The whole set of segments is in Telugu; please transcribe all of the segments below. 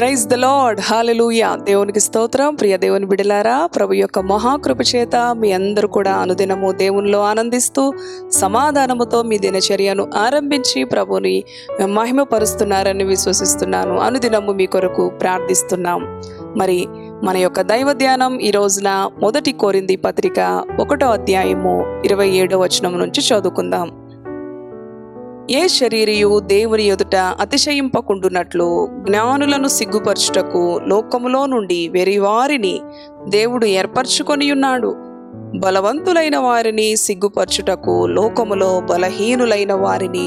ప్రైజ్ ద లార్డ్ హాలలుయ దేవునికి స్తోత్రం. ప్రియ దేవుని బిడలారా ప్రభు యొక్క మహాకృప చేత మీ అందరూ కూడా అనుదినము దేవునిలో ఆనందిస్తూ సమాధానముతో మీ దినచర్యను ఆరంభించి ప్రభుని మహిమపరుస్తున్నారని విశ్వసిస్తున్నాను. అనుదినము మీ కొరకు ప్రార్థిస్తున్నాం. మరి మన యొక్క దైవ ధ్యానం ఈ రోజున మొదటి కోరింది పత్రిక ఒకటో అధ్యాయము ఇరవై ఏడో వచనం నుంచి చదువుకుందాం. ఏ శరీరియు దేవుని ఎదుట అతిశయింపకుండునట్లు జ్ఞానులను సిగ్గుపరచుటకు లోకములో నుండి వెరివారిని దేవుడు ఏర్పరచుకొని ఉన్నాడు బలవంతులైన వారిని సిగ్గుపరచుటకు లోకములో బలహీనులైన వారిని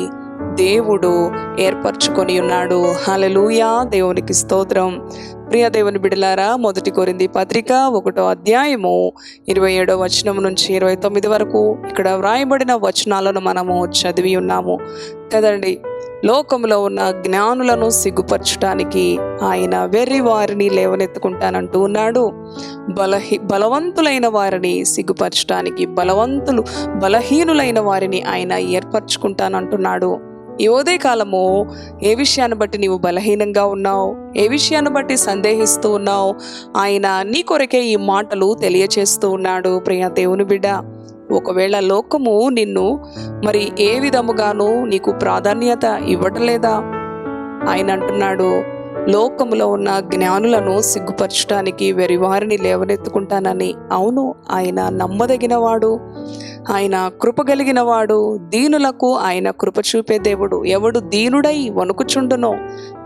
దేవుడు ఏర్పరచుకొని ఉన్నాడు. హలలుయా దేవునికి స్తోత్రం. ప్రియ దేవుని బిడలారా మొదటి కోరింది పత్రిక ఒకటో అధ్యాయము ఇరవై ఏడో వచనం నుంచి ఇరవై తొమ్మిది వరకు ఇక్కడ వ్రాయబడిన వచనాలను మనము చదివి ఉన్నాము. కదండి లోకంలో ఉన్న జ్ఞానులను సిగ్గుపరచడానికి ఆయన వెర్రి వారిని లేవనెత్తుకుంటానంటూ ఉన్నాడు. బలహీ బలవంతులైన వారిని సిగ్గుపరచడానికి బలవంతులు బలహీనులైన వారిని ఆయన ఏర్పరచుకుంటానంటున్నాడు. ఈ కాలము ఏ విషయాన్ని బట్టి నీవు బలహీనంగా ఉన్నావు? ఏ విషయాన్ని బట్టి సందేహిస్తూ ఉన్నావు? ఆయన నీ కొరకే ఈ మాటలు తెలియచేస్తూ ఉన్నాడు ప్రియ దేవుని బిడ్డ. ఒకవేళ లోకము నిన్ను మరి ఏ విధముగాను నీకు ప్రాధాన్యత ఇవ్వటలేదా ఆయన అంటున్నాడు లోకములో ఉన్న జ్ఞానులను సిగ్గుపరచడానికి వెరివారిని లేవనెత్తుకుంటానని. అవును ఆయన నమ్మదగినవాడు ఆయన కృప కలిగినవాడు దీనులకు ఆయన కృప చూపే దేవుడు. ఎవడు దీనుడై వణుకుచుండునో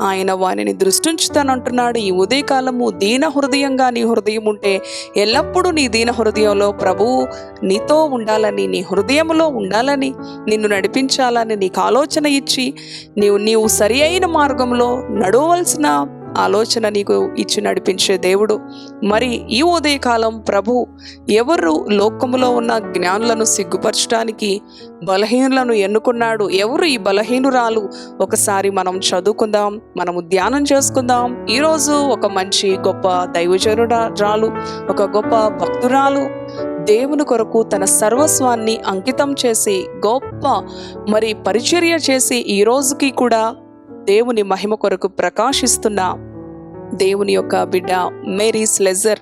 ఆయన వానిని దృష్టించుతానంటున్నాడు. ఈ ఉదయకాలము దీన హృదయంగా నీ హృదయం ఉంటే ఎల్లప్పుడూ నీ దీన హృదయంలో ప్రభువు నీతో ఉండాలని నీ హృదయంలో ఉండాలని నిన్ను నడిపించాలని నీకు ఆలోచన ఇచ్చి నీవు నీవు సరి అయిన మార్గంలో నడవలసిన ఆలోచన నీకు ఇచ్చి నడిపించే దేవుడు. మరి ఈ ఉదయకాలం ప్రభు ఎవరు లోకములో ఉన్న జ్ఞానులను సిగ్గుపరచడానికి బలహీనులను ఎన్నుకున్నాడు? ఎవరు ఈ బలహీనురాలు? ఒకసారి మనం చదువుకుందాం మనము ధ్యానం చేసుకుందాం. ఈరోజు ఒక మంచి గొప్ప దైవజనురాలు ఒక గొప్ప భక్తురాలు దేవుని కొరకు తన సర్వస్వాన్ని అంకితం చేసి గొప్ప మరి పరిచర్య చేసి ఈ రోజుకి కూడా దేవుని మహిమ కొరకు ప్రకాశిస్తున్న దేవుని యొక్క బిడ్డ మేరీ స్లెజర్.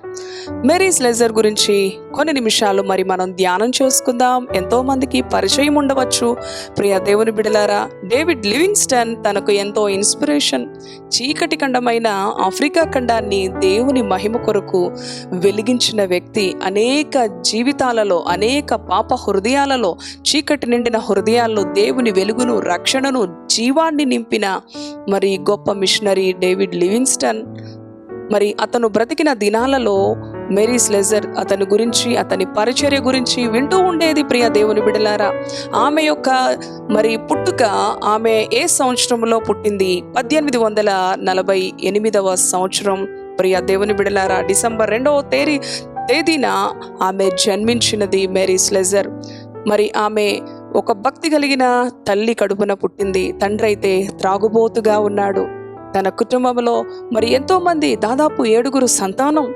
మెరీస్ లెజర్ గురించి కొన్ని నిమిషాలు మరి మనం ధ్యానం చేసుకుందాం. ఎంతో మందికి పరిచయం ఉండవచ్చు. ప్రియ దేవుని బిడలారా డేవిడ్ లివింగ్స్టన్ తనకు ఎంతో ఇన్స్పిరేషన్. చీకటి ఖండమైన ఆఫ్రికా ఖండాన్ని దేవుని మహిమ కొరకు వెలిగించిన వ్యక్తి అనేక జీవితాలలో అనేక పాప హృదయాలలో చీకటి నిండిన హృదయాల్లో దేవుని వెలుగును రక్షణను జీవాన్ని నింపిన మరి గొప్ప మిషనరీ డేవిడ్ లివింగ్స్టన్. మరి అతను బ్రతికిన దినాలలో మేరీ స్లెజర్ అతని గురించి అతని పరిచర్య గురించి వింటూ ఉండేది ప్రియ దేవుని బిడలారా. ఆమె యొక్క మరి పుట్టుక ఆమె ఏ సంవత్సరంలో పుట్టింది? పద్దెనిమిది వందల నలభై ఎనిమిదవ సంవత్సరం ప్రియ దేవుని బిడలారా. డిసెంబర్ రెండవ తేదీ తేదీన ఆమె జన్మించినది మేరీ స్లెజర్. మరి ఆమె ఒక భక్తి కలిగిన తల్లి కడుపున పుట్టింది. తండ్రి అయితే త్రాగుబోతుగా ఉన్నాడు. తన కుటుంబంలో మరి ఎంతోమంది దాదాపు ఏడుగురు సంతానం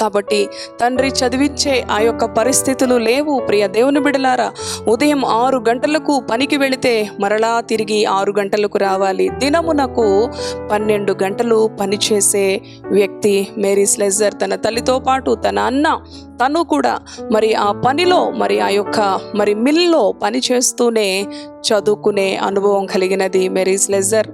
కాబట్టి తండ్రి చదివించే ఆ యొక్క పరిస్థితులు లేవు ప్రియ దేవుని బిడలారా. ఉదయం ఆరు గంటలకు పనికి వెళితే మరలా తిరిగి ఆరు గంటలకు రావాలి. దినమునకు పన్నెండు గంటలు పనిచేసే వ్యక్తి మేరీ స్లెజర్ తన తల్లితో పాటు తన అన్న తను కూడా మరి ఆ పనిలో మరి ఆ యొక్క మరి మిల్లో పని చేస్తూనే చదువుకునే అనుభవం కలిగినది మెరీస్ లెజర్.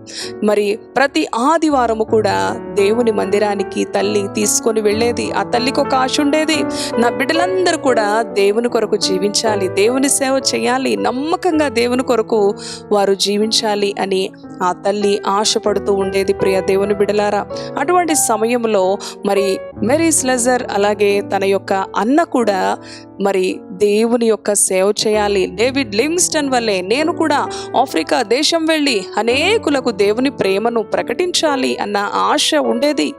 మరి ప్రతి ఆదివారము కూడా దేవుని మందిరానికి తల్లి తీసుకొని వెళ్ళేది ఆ తల్లికి ఒక ఆశ ఉండేది నా బిడ్డలందరూ కూడా దేవుని కొరకు జీవించాలి దేవుని సేవ చేయాలి నమ్మకంగా దేవుని కొరకు వారు జీవించాలి అని ఆ తల్లి ఆశపడుతూ ఉండేది ప్రియ దేవుని బిడలారా అటువంటి సమయంలో మరి మెరీస్ లెజర్ అలాగే తన యొక్క అన్న కూడా మరి దేవుని యొక్క సేవ చేయాలి. డేవిడ్ లింగ్స్టన్ వల్లే నేను కూడా ఆఫ్రికా దేశం వెళ్ళి అనేకులకు దేవుని ప్రేమను ప్రకటించాలి అన్న ఆశ ఉండేది.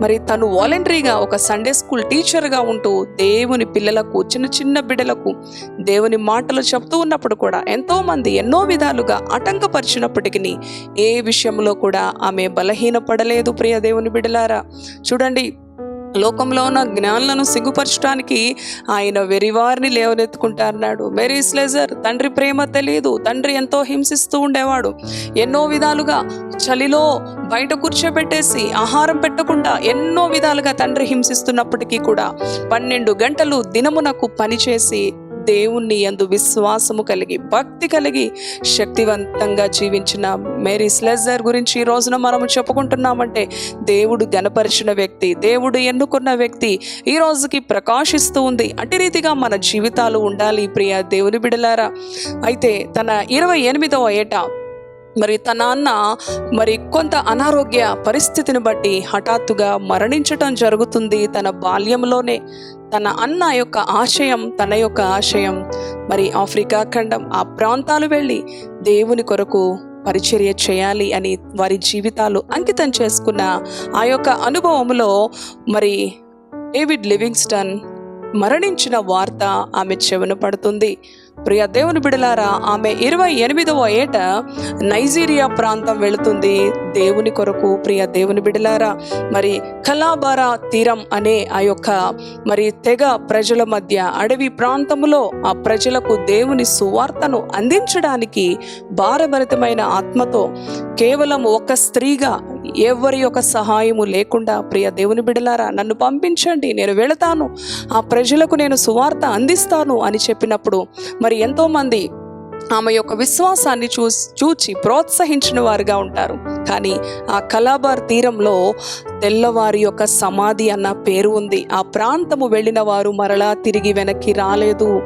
మరి తను వాలంటరీగా ఒక సండే స్కూల్ టీచర్గా ఉంటూ దేవుని పిల్లలకు చిన్న చిన్న బిడ్డలకు దేవుని మాటలు చెప్తూ ఉన్నప్పుడు కూడా ఎంతోమంది ఎన్నో విధాలుగా ఆటంకపరిచినప్పటికీ ఏ విషయంలో కూడా ఆమె బలహీనపడలేదు ప్రియ దేవుని బిడ్డలారా. చూడండి లోకంలో ఉన్న జ్ఞానులను సిగ్గుపరచడానికి ఆయన వెరివారిని లేవనెత్తుకుంటారన్నాడు. మేరీ స్లెజర్ తండ్రి ప్రేమ తెలియదు తండ్రి ఎంతో హింసిస్తూ ఉండేవాడు. ఎన్నో విధాలుగా చలిలో బయట కూర్చోబెట్టేసి ఆహారం పెట్టకుండా ఎన్నో విధాలుగా తండ్రి హింసిస్తున్నప్పటికీ కూడా పన్నెండు గంటలు దినమునకు పనిచేసి దేవుణ్ణి ఎందు విశ్వాసము కలిగి భక్తి కలిగి శక్తివంతంగా జీవించిన మేరీ స్లెజర్ గురించి ఈ రోజున మనము చెప్పుకుంటున్నామంటే దేవుడు గనపరిచిన వ్యక్తి దేవుడు ఎన్నుకున్న వ్యక్తి ఈ రోజుకి ప్రకాశిస్తూ ఉంది. అటు రీతిగా మన జీవితాలు ఉండాలి ప్రియ దేవుని బిడలారా. అయితే తన ఇరవై ఎనిమిదవ ఏట మరి తన అన్న మరి కొంత అనారోగ్య పరిస్థితిని బట్టి హఠాత్తుగా మరణించటం జరుగుతుంది తన బాల్యంలోనే. తన అన్న యొక్క ఆశయం తన యొక్క ఆశయం. మరి ఆఫ్రికా ఖండం ఆ ప్రాంతాలు వెళ్ళి దేవుని కొరకు పరిచర్య చేయాలి అని వారి జీవితాలు అంకితం చేసుకున్న ఆ యొక్క అనుభవంలో మరి డేవిడ్ లివింగ్స్టన్ మరణించిన వార్త ఆమె చెవిన పడుతుంది. ప్రియ దేవుని బిడలారా ఆమె ఇరవై ఎనిమిదవ ఏట నైజీరియా ప్రాంతం వెళుతుంది. దేవుని కొరకు ప్రియ దేవుని బిడలారా మరి కలాబారా తీరం అనే ఆ యొక్క మరి తెగ ప్రజల మధ్య అడవి ప్రాంతములో ఆ ప్రజలకు దేవుని సువార్తను అందించడానికి భారభరితమైన ఆత్మతో కేవలం ఒక స్త్రీగా ఎవరి యొక్క సహాయము లేకుండా ప్రియ దేవుని బిడలారా నన్ను పంపించండి నేను వెళతాను ఆ ప్రజలకు నేను సువార్త అందిస్తాను అని చెప్పినప్పుడు మరి ఎంతోమంది ఆమె యొక్క విశ్వాసాన్ని చూ చూచి ప్రోత్సహించిన వారుగా ఉంటారు. కానీ ఆ కలాబార్ తీరంలో తెల్లవారి యొక్క సమాధి అన్న పేరు ఉంది. ఆ ప్రాంతము వెళ్ళిన వారు మరలా తిరిగి వెనక్కి రాలేదు.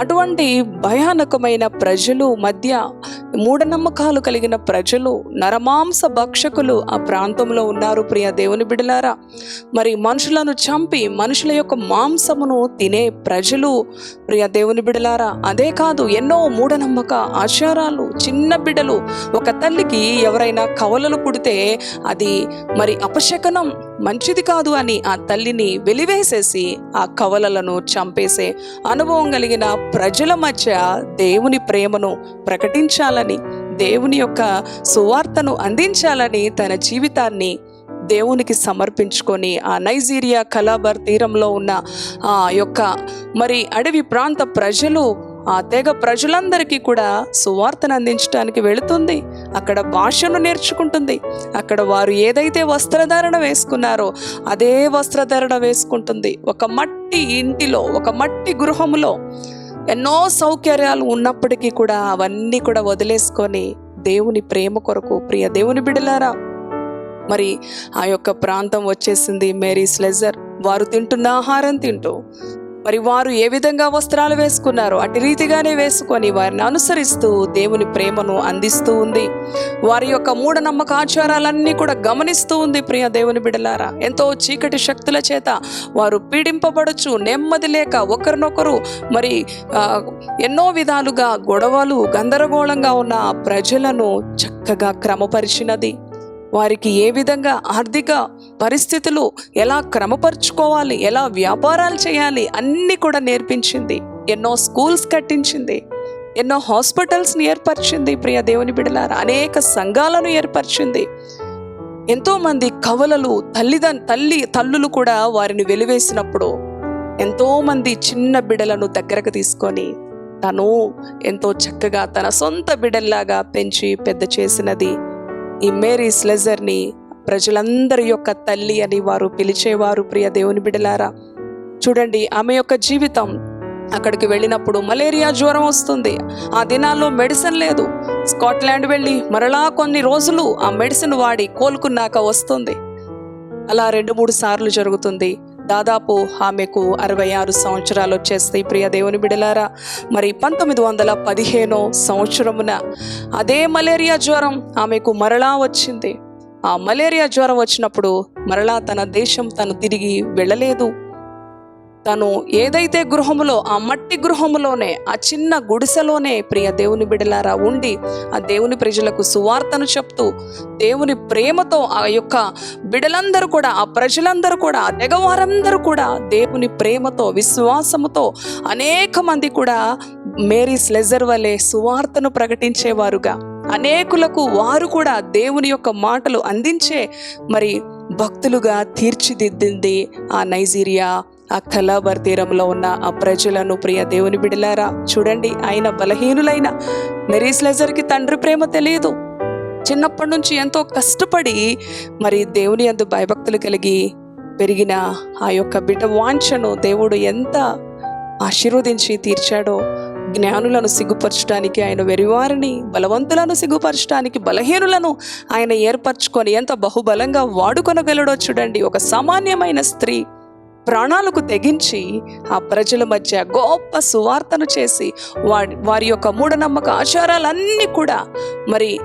అటువంటి భయానకమైన ప్రజలు మధ్య మూఢనమ్మకాలు కలిగిన ప్రజలు నరమాంస భక్షకులు ఆ ప్రాంతంలో ఉన్నారు ప్రియ దేవుని బిడలారా. మరి మనుషులను చంపి మనుషుల యొక్క మాంసమును తినే ప్రజలు ప్రియ దేవుని బిడలారా. అదే కాదు ఎన్నో మూఢనమ్మక ఆచారాలు చిన్న బిడ్డలు ఒక తల్లికి ఎవరైనా కవలలు పుడితే అది మరి అపశకనం. మంచిది కాదు అని ఆ తల్లిని వెలివేసేసి ఆ కవలలను చంపేసే అనుభవం కలిగిన ప్రజల మధ్య దేవుని ప్రేమను ప్రకటించాలని దేవుని యొక్క సువార్తను అందించాలని తన జీవితాన్ని దేవునికి సమర్పించుకొని ఆ నైజీరియా కలాబర్ తీరంలో ఉన్న ఆ యొక్క మరి అడవి ప్రాంత ప్రజలు ఆ తెగ ప్రజలందరికీ కూడా సువార్తను అందించడానికి వెళుతుంది. అక్కడ భాషను నేర్చుకుంటుంది. అక్కడ వారు ఏదైతే వస్త్రధారణ వేసుకున్నారో అదే వస్త్రధారణ వేసుకుంటుంది. ఒక మట్టి ఇంటిలో ఒక మట్టి గృహములో ఎన్నో సౌకర్యాలు ఉన్నప్పటికీ కూడా అవన్నీ కూడా వదిలేసుకొని దేవుని ప్రేమ కొరకు ప్రియ దేవుని బిడలారా మరి ఆ యొక్క ప్రాంతం వచ్చేసింది మేరీ స్లెజర్. వారు తింటున్న ఆహారం తింటూ మరి వారు ఏ విధంగా వస్త్రాలు వేసుకున్నారో అటు రీతిగానే వేసుకొని వారిని అనుసరిస్తూ దేవుని ప్రేమను అందిస్తూ ఉంది. వారి యొక్క మూఢనమ్మక ఆచారాలన్నీ కూడా గమనిస్తూ ఉంది ప్రియ దేవుని బిడలారా. ఎంతో చీకటి శక్తుల చేత వారు పీడింపబడచ్చు నెమ్మది లేక ఒకరినొకరు మరి ఎన్నో విధాలుగా గొడవలు గందరగోళంగా ఉన్న ప్రజలను చక్కగా క్రమపరిచినది. వారికి ఏ విధంగా ఆర్థిక పరిస్థితులు ఎలా క్రమపరుచుకోవాలి ఎలా వ్యాపారాలు చేయాలి అన్నీ కూడా నేర్పించింది. ఎన్నో స్కూల్స్ కట్టించింది. ఎన్నో హాస్పిటల్స్ని ఏర్పరిచింది ప్రియ దేవుని బిడలారా. అనేక సంఘాలను ఏర్పరిచింది. ఎంతోమంది కవలలు తల్లిదన్ తల్లి తల్లులు కూడా వారిని వెలివేసినప్పుడు ఎంతోమంది చిన్న బిడలను దగ్గరకు తీసుకొని తను ఎంతో చక్కగా తన సొంత బిడల్లాగా పెంచి పెద్ద చేసినది ఈ మేరీ స్లెజర్ని ప్రజలందరి యొక్క తల్లి అని వారు పిలిచేవారు ప్రియ దేవుని బిడలారా. చూడండి ఆమె యొక్క జీవితం అక్కడికి వెళ్ళినప్పుడు మలేరియా జ్వరం వస్తుంది. ఆ దినాల్లో మెడిసిన్ లేదు. స్కాట్లాండ్ వెళ్ళి మరలా కొన్ని రోజులు ఆ మెడిసిన్ వాడి కోలుకున్నాక వస్తుంది. అలా రెండు మూడు సార్లు జరుగుతుంది. దాదాపు ఆమెకు అరవై ఆరు సంవత్సరాలు వచ్చేస్తాయి ప్రియ దేవుని బిడలారా మరి పంతొమ్మిది వందల పదిహేనో సంవత్సరమున అదే మలేరియా జ్వరం ఆమెకు మరలా వచ్చింది. ఆ మలేరియా జ్వరం వచ్చినప్పుడు మరలా తన దేశం తను తిరిగి వెళ్ళలేదు. తను ఏదైతే గృహములో ఆ మట్టి గృహములోనే ఆ చిన్న గుడిసెలోనే ప్రియ దేవుని బిడలారా ఉండి ఆ దేవుని ప్రజలకు సువార్తను చెప్తూ దేవుని ప్రేమతో ఆ యొక్క బిడలందరూ కూడా ఆ ప్రజలందరూ కూడా ఆ తెగవారందరూ కూడా దేవుని ప్రేమతో విశ్వాసముతో అనేక మంది కూడా మేరీ స్లెజర్ వలె సువార్తను ప్రకటించేవారుగా. అనేకులకు వారు కూడా దేవుని యొక్క మాటలు అందించే మరి భక్తులుగా తీర్చిదిద్దింది ఆ నైజీరియా ఆ కలాబర్ తీరంలో ఉన్న ఆ ప్రజలను ప్రియ దేవుని బిడలారా చూడండి ఆయన బలహీనులైన మెరీస్ లెజర్కి తండ్రి ప్రేమ తెలియదు. చిన్నప్పటి నుంచి ఎంతో కష్టపడి మరి దేవుని అందు భయభక్తులు కలిగి పెరిగిన ఆ యొక్క బిడ్డ వాంఛను దేవుడు ఎంత ఆశీర్వదించి తీర్చాడో జ్ఞానులను సిగ్గుపరచడానికి ఆయన వెరివారిని బలవంతులను సిగ్గుపరచడానికి బలహీనులను ఆయన ఏర్పరచుకొని ఎంత బహుబలంగా వాడుకొనగలడో చూడండి. ఒక సామాన్యమైన స్త్రీ ప్రాణాలకు తెగించి ఆ ప్రజల మధ్య గొప్ప సువార్తను చేసి వారి వారి యొక్క మూఢనమ్మక ఆచారాలన్నీ కూడా మరి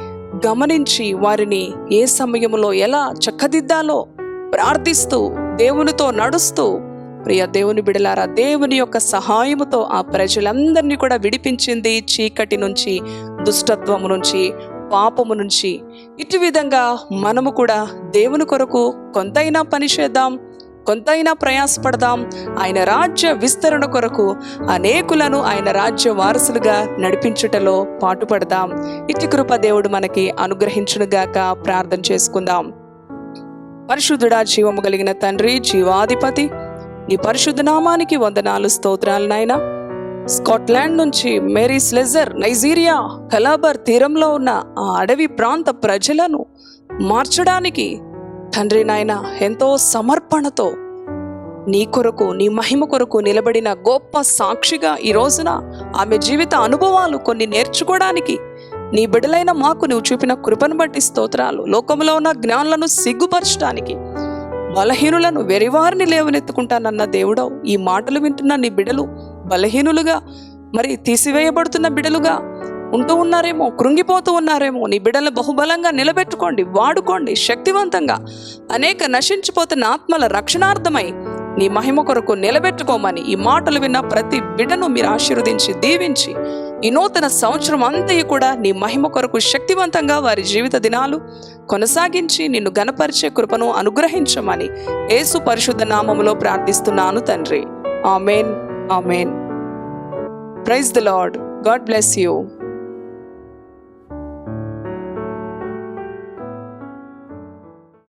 గమనించి వారిని ఏ సమయంలో ఎలా చక్కదిద్దాలో ప్రార్థిస్తూ దేవునితో నడుస్తూ ప్రియ దేవుని బిడలారా దేవుని యొక్క సహాయముతో ఆ ప్రజలందరినీ కూడా విడిపించింది చీకటి నుంచి దుష్టత్వము నుంచి పాపము నుంచి. ఇటు విధంగా మనము కూడా దేవుని కొరకు కొంతైనా పని చేద్దాం కొంతైనా ప్రయాసపడదాం. ఆయన రాజ్య విస్తరణ కొరకు అనేకులను ఆయన రాజ్య వారసులుగా నడిపించుటలో పాటుపడదాం. ఇటు కృప దేవుడు మనకి అనుగ్రహించునుగాక ప్రార్థన చేసుకుందాం. పరిశుద్ధుడా జీవము కలిగిన తండ్రి జీవాధిపతి నీ పరిశుద్ధ నామానికి వందనాలు స్తోత్రాలు నాయన. స్కాట్లాండ్ నుంచి మేరీ స్లెజర్ నైజీరియా కలాబర్ తీరంలో ఉన్న ఆ అడవి ప్రాంత ప్రజలను మార్చడానికి తండ్రి నాయన ఎంతో సమర్పణతో నీ కొరకు నీ మహిమ కొరకు నిలబడిన గొప్ప సాక్షిగా ఈ రోజున ఆమె జీవిత అనుభవాలు కొన్ని నేర్చుకోవడానికి నీ బిడలైన మాకు నువ్వు చూపిన కృపను బట్టి స్తోత్రాలు. లోకంలో ఉన్న జ్ఞానులను సిగ్గుపరచడానికి బలహీనులను వెరివారిని లేవనెత్తుకుంటానన్న దేవుడవు. ఈ మాటలు వింటున్న నీ బిడలు బలహీనులుగా మరి తీసివేయబడుతున్న బిడలుగా ఉంటూ ఉన్నారేమో కృంగిపోతూ ఉన్నారేమో నీ బిడ్డలను బహుబలంగా నిలబెట్టుకోండి వాడుకోండి శక్తివంతంగా. అనేక నశించిపోతున్న ఆత్మల రక్షణార్థమై నీ మహిమ కొరకు నిలబెట్టుకోమని ఈ మాటలు విన్న ప్రతి బిడ్డను మీరు ఆశీర్వదించి దీవించి ఈ నూతన సంవత్సరం అంతయు కూడా నీ మహిమ కొరకు శక్తివంతంగా వారి జీవిత దినాలు కొనసాగించి నిన్ను గనపరిచే కృపను అనుగ్రహించమని యేసు పరిశుద్ధ నామములో ప్రార్థిస్తున్నాను తండ్రి. Amen amen. Praise the lord. God bless you.